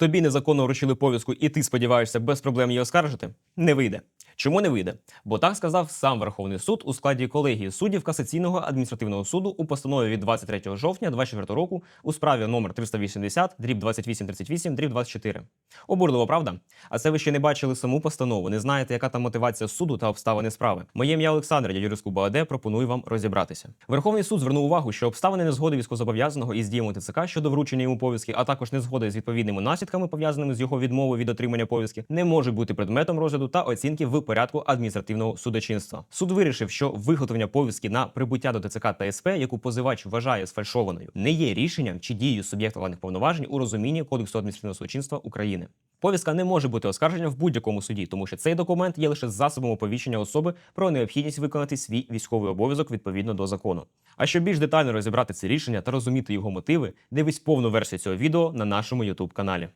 тобі незаконно вручили повістку, і ти сподіваєшся без проблем її оскаржити? Не вийде. Чому не вийде? Бо так сказав сам Верховний суд у складі колегії суддів касаційного адміністративного суду у постанові від 23 жовтня 24 року у справі номер 380 дріб 2838 дріб 24. Обурливо, правда? А це ви ще не бачили саму постанову, не знаєте, яка там мотивація суду та обставини справи. Моє ім'я Олександр, я юрист Куба пропоную вам розібратися. Верховний суд звернув увагу, що обставини незгоди військовозобов'язаного із діями ТЦК щодо вручення йому повістки, а також незгоди з відповідними наслідками, пов'язаними з його відмовою від отримання повістки, не можуть бути предметом розгляду та оцінки в порядку адміністративного судочинства. Суд вирішив, що виготовлення повістки на прибуття до ТЦК та СП, яку позивач вважає сфальшованою, не є рішенням чи дією суб'єкта повноважень у розумінні Кодексу адміністративного судочинства України. Повістка не може бути оскаржена в будь-якому суді, тому що цей документ є лише засобом оповіщення особи про необхідність виконати свій військовий обов'язок відповідно до закону. А щоб більш детально розібрати це рішення та розуміти його мотиви, дивись повну версію цього відео на нашому YouTube каналі.